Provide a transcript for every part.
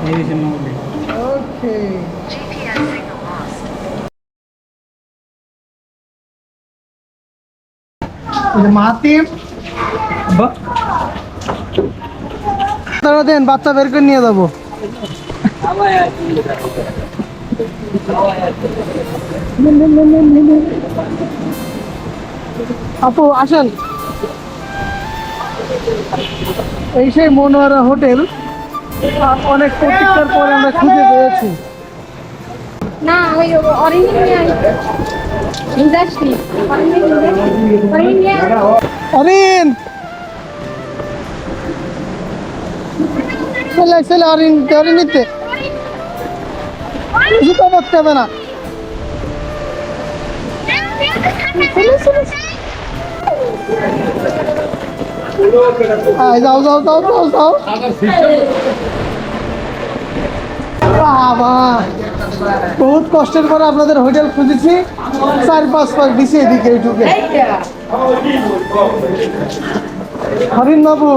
এই হচ্ছে মৌলিক ওকে GPS signal lost. এই যে মাতিম বাহ তারা দেন বাচ্চা বের করে নিয়ে যাব আপু আসেন এই সেই মনোয়ারা হোটেল অনেক প্রতীক্ষার পরে আমরা খুঁজে পেয়েছি। না ওই অরেঞ্জ নিয়ে ইন্ডাস্ট্রি। অরিন! ছেলে ছেলে অরিন করতে হবে না। যাও যাও যাও যাও যাও। বহুত কষ্টের পরে আপনাদের হোটেল খুঁজেছি, চার, পাঁচ পাঁচ দিছি এদিকে ঢুকে হরিণ বাবু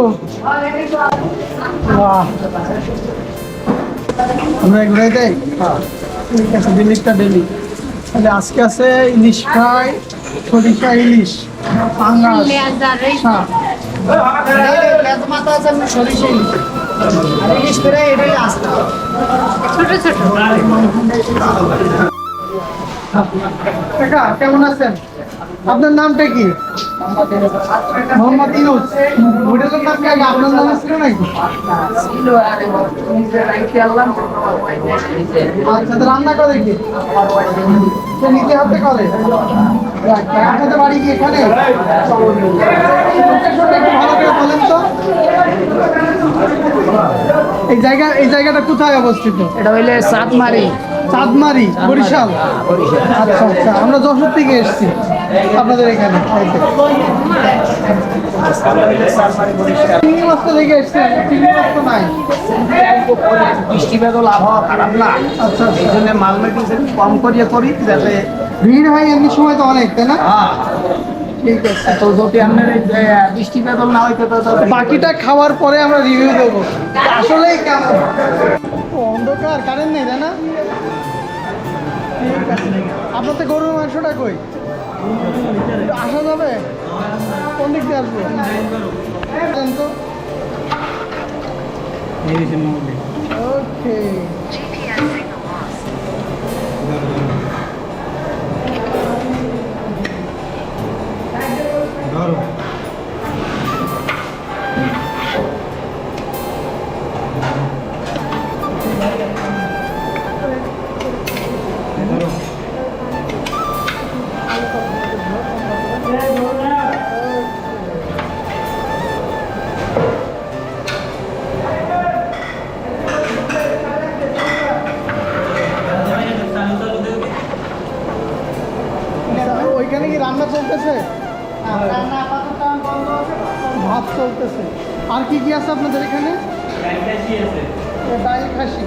আমরা ঘুরে দেই ঠিক আছে দিল্লিটা ডেলি তাহলে আজকে আছে ইলিশ ফ্রাই সরিষা ইলিশ পাঙ্গাস মাথা আছে আপনি সরিষা ইলিশ। ইলিশ ফ্রাই এটাই আসতে। ছোট ছোট। কেমন আছেন? আপনার নামটা কি? মোহাম্মদ ইনুস হোটেলের নাম কি আপনার নাম ছিল নাকি? আচ্ছা তো রান্না করে কি? নিজে হাতে করে? আপনাদের বাড়ি কি এখানে? ভালো করে তো এই জায়গা এই জায়গাটা কোথায় অবস্থিত? এটা হইলে চাঁদমারি চাঁদমারি বরিশাল। আচ্ছা আচ্ছা আমরা যশোর থেকে এসেছি আপনাদের এখানে খাইতে। চিংড়ি মাছটা থেকে এসছেন চিংড়ি মাছ তো নাই। বৃষ্টি বেদল আবহাওয়া খারাপ না। আচ্ছা এই আচ্ছা জন্য মাল মেডিসিন কম করিয়ে করি যাতে ভিড় হয় এমনি সময় তো অনেক তাই না? হ্যাঁ। ঠিক আছে। তো যদি আপনার বৃষ্টি বেদল না তো বাকিটা খাওয়ার পরে আমরা রিভিউ দেবো। আসলেই কেমন? অন্ধকার কারেন্ট নেই তাই না? ঠিক আছে আপনার তো গরুর মাংসটা কই? আসা যাবে? কোন দিক দিয়ে আসবে? তো ওকে খাসি?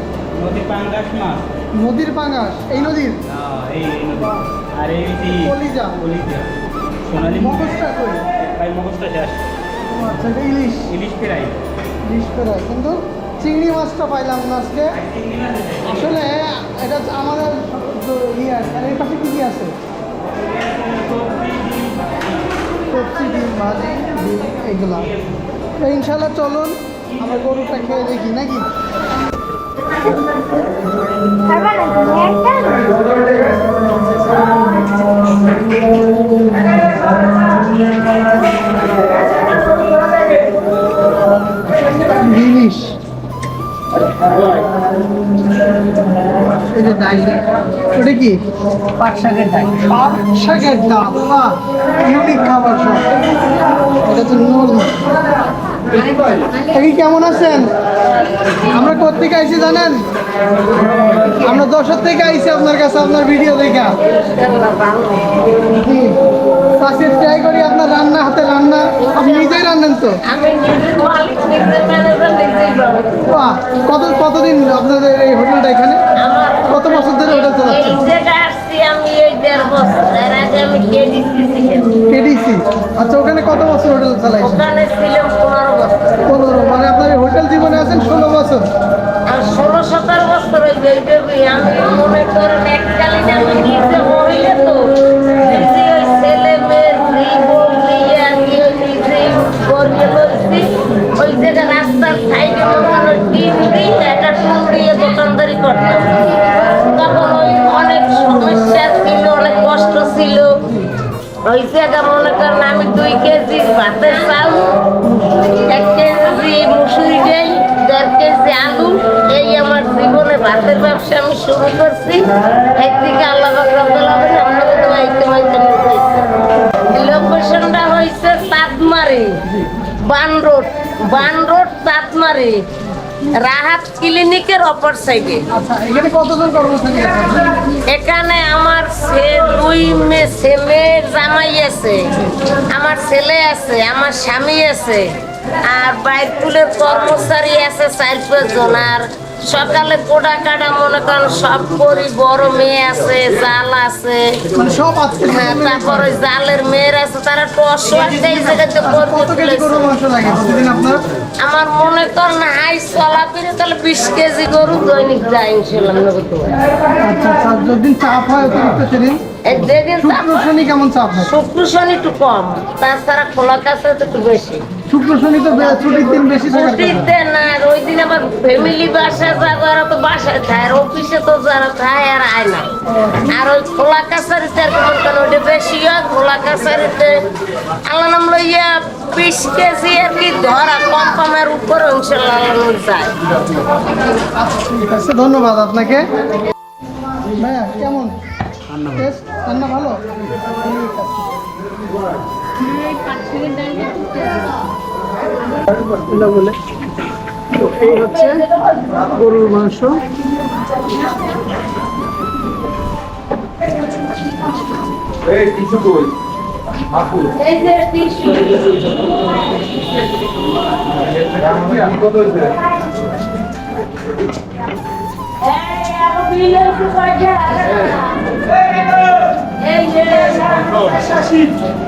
পাঙ্গাস মাছ। নদীর পাঙাশ এই নদীর? এই এই আর এই কলিজা। কলিজা। সোনালি মগজটা কই? ভাই মগজটা শেষ। আচ্ছা এটা ইলিশ। ইলিশ ফ্রাই ইলিশ ফেরাই কিন্তু চিংড়ি মাছটা পাইলাম না আজকে। আসলে এটা আমাদের ইয়ে এর পাশে কি কি আছে? সবজি ডিম ভাজি ডিম এগুলা ইনশাল্লাহ চলুন। আমরা গরুটা খেয়ে দেখি নাকি জিনিস এই যে ডাল ওটা কি পাট শাকের ডাল পাট শাকের ডাল বাহ ইউনিক খাবার সব এটা তো নুন এই কেমন আছেন? আমরা কোথেকে আইছি জানেন? আমরা দশের থেকে আইছি আপনার কাছে আপনার ভিডিও দেখা। চাষির ট্রাই করি আপনার রান্না হাতে রান্না। আপনি নিজেই রান্নেন তো? কত কতদিন আপনাদের এই হোটেলটা এখানে? কত বছর ধরে হোটেল এই চালাচ্ছেন জায়গায় আসছি আমি আছেন ষোলো বছর? আর ষোলো সতেরো বছর হইবে এইটুকুই আমি মনে করেন এককালীন আমি নিজে মহিলা তো দুই ওই জায়গা একটা দোকানদারি করতাম। তখন অনেক অনেক কষ্ট ছিল। ওই মনে করেন আমি দুই কেজি ভাতের চাল, এক দেড় কেজি আলু এই আমার জীবনে ভাতের ব্যবসা আমি শুরু করছি। একদিকে আল্লাহ লোকেশনটা হয়েছে চাঁদমারি বান রোড বান রোড চাঁদমারি। রাহাত ক্লিনিকের অপর সাইডে। আচ্ছা এখানে আমার দুই মেয়ে ছেলে জামাই আছে আমার ছেলে আছে আমার স্বামী আছে। আর বাইরপুলের কর্মচারী আছে চার পাঁচজন আর সকালে কোডা কাটা মনে করেন সব করি বড় মেয়ে আছে জাল আছে। মানে হ্যাঁ তারপর জালের মেয়ের আছে তারা একটু এই জায়গাতে আমার মনে করেন হাই চলা ফিরে তাহলে বিশ কেজি গরু দৈনিক যায় ইনশাল্লাহ আচ্ছা আচ্ছা চাপ হয় যেদিন শুক্র শনি কেমন চাপ শুক্র শনি একটু কম তাছাড়া খোলা কাছে তো একটু বেশি। শুক্র শনি তো ছুটির দিন বেশি। না আর ওই দিন আমার ফ্যামিলি আর তো বাসায় থাকে আর অফিসে তো যারা থাকে আর আয় না। আর ওই খোলা কাছারিতে আর কেমন কেন ওইটা বেশি হয় খোলা কাছারিতে। আল্লাহ নাম লইয়া বিশ কেজি আর কি ধরা কম কমের উপরে ইনশাল্লাহ আল্লাহ যায়। ধন্যবাদ আপনাকে। কেমন? রান্না ভালো। ঠিক আছে। বলে তো এই হচ্ছে গরুর মাংস এই যে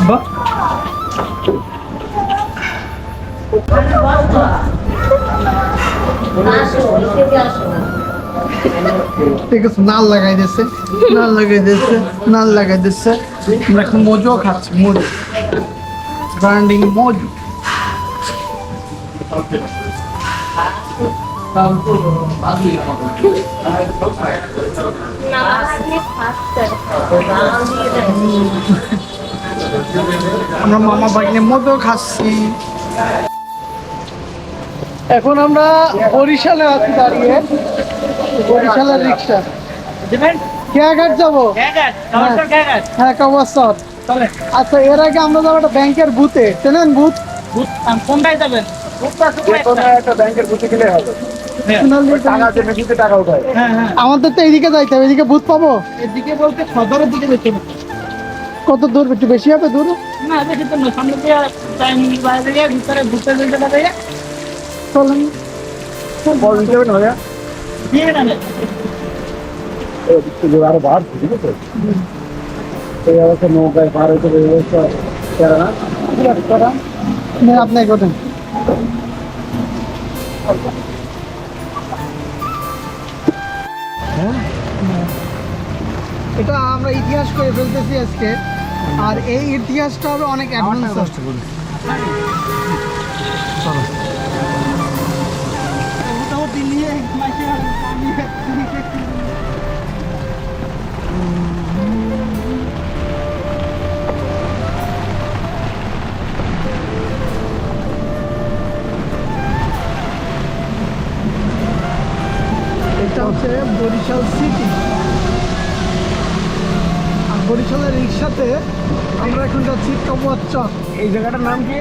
বাহ আসো এদিকে আসো ঠিক আছে নাল লাগাই দিচ্ছে নাল লাগাই দিচ্ছে নাল লাগাই দিচ্ছে আমরা এখন মজুও খাচ্ছি মজু ব্র্যান্ডিং মজু আমরা মামা বাগিনে মজু খাচ্ছি। এখন আমরা বরিশালে আছি দাঁড়িয়ে। বরিশালের রিক্সা। খেয়াঘাট যাব? হ্যাঁ কবস্তর আচ্ছা এর আগে আমরা যাব একটা ব্যাংকের বুথে। চেনেন বুথ? কোনটায় যাবেন? সোনালী ব্যাংক। আমাদের তো এদিকে যাইতে হবে এদিকে বুথ পাবো? এদিকে বলতে সদরের দিকে বেশি। কত দূর? একটু বেশি হবে দূর? না বেশি তো না সামনে দিয়ে টাইম বাইরে গিয়ে ভিতরে ঘুরতে যেতে পারে চলেন। দিয়ে না আরও বার ঠিক আছে? এই অবস্থা নৌকায় পার হইতে ব্যবস্থা করে না না, আপনি করেন এটা আমরা ইতিহাস করে ফেলতেছি আজকে। আর এই ইতিহাসটা হবে অনেক অ্যাডভান্স এটা চক এই জায়গাটার নাম কি?